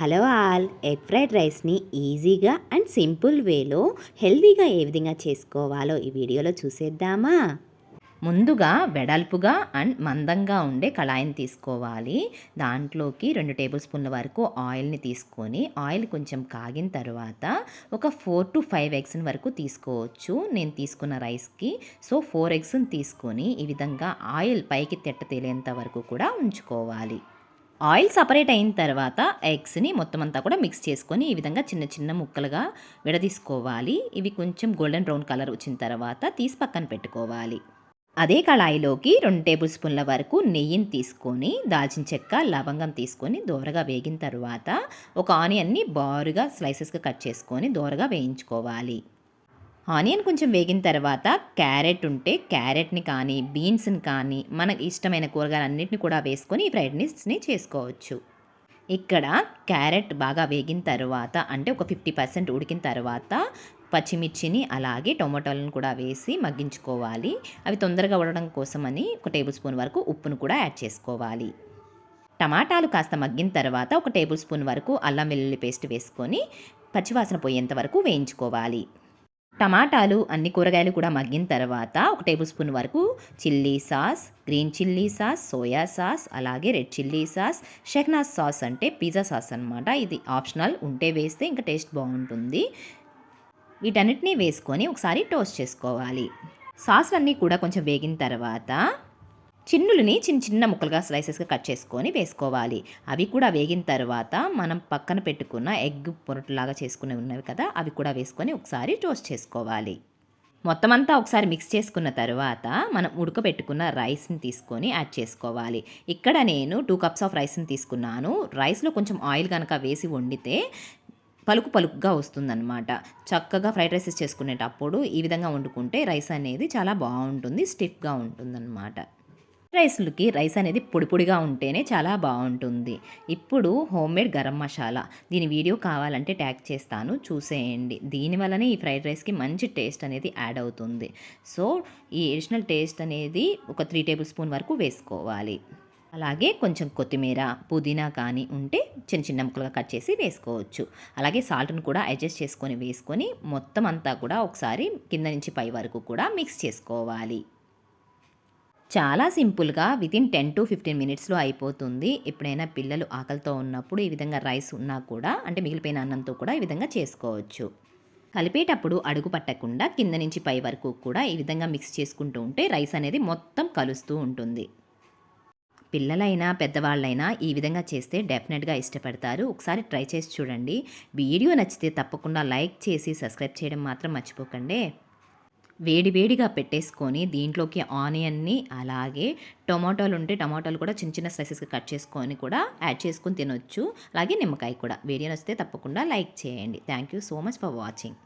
Hello all. Egg fried రైస్ని ఈజీగా and simple వేలో హెల్తీగా ఏ విధంగా చేసుకోవాలో ఈ వీడియోలో చూసేద్దామా? ముందుగా వెడల్పుగా అండ్ మందంగా ఉండే కళాయిని తీసుకోవాలి. దాంట్లోకి రెండు టేబుల్ స్పూన్ల వరకు ఆయిల్ని తీసుకొని ఆయిల్ కొంచెం కాగిన తర్వాత ఒక ఫోర్ టు ఫైవ్ ఎగ్స్ వరకు తీసుకోవచ్చు. నేను తీసుకున్న రైస్కి సో ఫోర్ ఎగ్స్ని తీసుకొని ఈ విధంగా ఆయిల్ పైకి తెట్ట తేలేంత వరకు కూడా ఉంచుకోవాలి. ఆయిల్ సపరేట్ అయిన తర్వాత ఎగ్స్ని మొత్తం అంతా కూడా మిక్స్ చేసుకొని ఈ విధంగా చిన్న చిన్న ముక్కలుగా విడదీసుకోవాలి. ఇవి కొంచెం గోల్డెన్ బ్రౌన్ కలర్ వచ్చిన తర్వాత తీసి పక్కన పెట్టుకోవాలి. అదే కళాయిలోకి రెండు టేబుల్ స్పూన్ల వరకు నెయ్యిని తీసుకొని దాల్చిన చెక్క లవంగం తీసుకొని దోరగా వేగిన తర్వాత ఒక ఆనియన్ని బారుగా స్లైసెస్గా కట్ చేసుకొని దోరగా వేయించుకోవాలి. ఆనియన్ కొంచెం వేగిన తర్వాత క్యారెట్ ఉంటే క్యారెట్ని కానీ బీన్స్ని కానీ మనకు ఇష్టమైన కూరగాయలన్నింటిని కూడా వేసుకొని ఈ ఫ్రైడ్ రైస్ని చేసుకోవచ్చు. ఇక్కడ క్యారెట్ బాగా వేగిన తర్వాత అంటే ఒక ఫిఫ్టీ పర్సెంట్ ఉడికిన తర్వాత పచ్చిమిర్చిని అలాగే టొమాటోలను కూడా వేసి మగ్గించుకోవాలి. అవి తొందరగా ఉడడం కోసమని ఒక టేబుల్ స్పూన్ వరకు ఉప్పును కూడా యాడ్ చేసుకోవాలి. టమాటాలు కాస్త మగ్గిన తర్వాత ఒక టేబుల్ స్పూన్ వరకు అల్లం వెల్లుల్లి పేస్ట్ వేసుకొని పచ్చివాసన పోయేంత వరకు వేయించుకోవాలి. టమాటాలు అన్ని కూరగాయలు కూడా మగ్గిన తర్వాత ఒక టేబుల్ స్పూన్ వరకు chilli sauce green chilli sauce soya sauce అలాగే రెడ్ చిల్లీ సాస్ షెక్నాస్ సాస్ అంటే పిజ్జా సాస్ అనమాట ఇది ఆప్షనల్. ఉంటే వేస్తే ఇంకా టేస్ట్ బాగుంటుంది. వీటన్నిటిని వేసుకొని ఒకసారి టోస్ట్ చేసుకోవాలి. సాస్లన్నీ కూడా కొంచెం వేగిన తర్వాత చిన్నులని చిన్న చిన్న ముక్కలుగా స్లైసెస్గా కట్ చేసుకొని వేసుకోవాలి. అవి కూడా వేగిన తర్వాత మనం పక్కన పెట్టుకున్న ఎగ్ పొరటులాగా చేసుకుని ఉన్నవి కదా అవి కూడా వేసుకొని ఒకసారి టోస్ట్ చేసుకోవాలి. మొత్తం అంతా ఒకసారి మిక్స్ చేసుకున్న తర్వాత మనం ఉడకబెట్టుకున్న రైస్ని తీసుకొని యాడ్ చేసుకోవాలి. ఇక్కడ నేను టూ కప్స్ ఆఫ్ రైస్ని తీసుకున్నాను. రైస్లో కొంచెం ఆయిల్ కనుక వేసి వండితే పలుకు పలుకుగా వస్తుందన్నమాట. చక్కగా ఫ్రైడ్ రైసెస్ చేసుకునేటప్పుడు ఈ విధంగా వండుకుంటే రైస్ అనేది చాలా బాగుంటుంది స్టిఫ్గా ఉంటుందన్నమాట. రైస్లకి రైస్ అనేది పొడి పొడిగా ఉంటేనే చాలా బాగుంటుంది. ఇప్పుడు హోమ్ మేడ్ గరం మసాలా. దీని వీడియో కావాలంటే ట్యాగ్ చేస్తాను చూసేయండి. దీనివల్లనే ఈ ఫ్రైడ్ రైస్కి మంచి టేస్ట్ అనేది యాడ్ అవుతుంది. సో ఈ అడిషనల్ టేస్ట్ అనేది ఒక త్రీ టేబుల్ స్పూన్ వరకు వేసుకోవాలి. అలాగే కొంచెం కొత్తిమీర పుదీనా కానీ ఉంటే చిన్న చిన్న ముక్కలుగా కట్ చేసి వేసుకోవచ్చు. అలాగే సాల్ట్ను కూడా అడ్జస్ట్ చేసుకొని వేసుకొని మొత్తం అంతా కూడా ఒకసారి కింద నుంచి పై వరకు కూడా మిక్స్ చేసుకోవాలి. చాలా సింపుల్గా వితిన్ టెన్ టు ఫిఫ్టీన్ మినిట్స్లో అయిపోతుంది. ఎప్పుడైనా పిల్లలు ఆకలితో ఉన్నప్పుడు ఈ విధంగా రైస్ ఉన్నా కూడా అంటే మిగిలిపోయిన అన్నంతో కూడా ఈ విధంగా చేసుకోవచ్చు. కలిపేటప్పుడు అడుగు పట్టకుండా కింద నుంచి పై వరకు కూడా ఈ విధంగా మిక్స్ చేసుకుంటూ ఉంటే రైస్ అనేది మొత్తం కలుస్తూ ఉంటుంది. పిల్లలైనా పెద్దవాళ్ళైనా ఈ విధంగా చేస్తే డెఫినెట్గా ఇష్టపడతారు. ఒకసారి ట్రై చేసి చూడండి. వీడియో నచ్చితే తప్పకుండా లైక్ చేసి సబ్స్క్రైబ్ చేయడం మాత్రం మర్చిపోకండి. వేడి వేడిగా పెట్టేసుకొని దీంట్లోకి ఆనియన్ని అలాగే టొమాటోలు ఉంటే టమాటోలు కూడా చిన్న చిన్న స్లైసెస్గా కట్ చేసుకొని కూడా యాడ్ చేసుకొని తినొచ్చు. అలాగే నిమ్మకాయ కూడా. వీడియో నచ్చితే తప్పకుండా లైక్ చేయండి. Thank you so much for watching.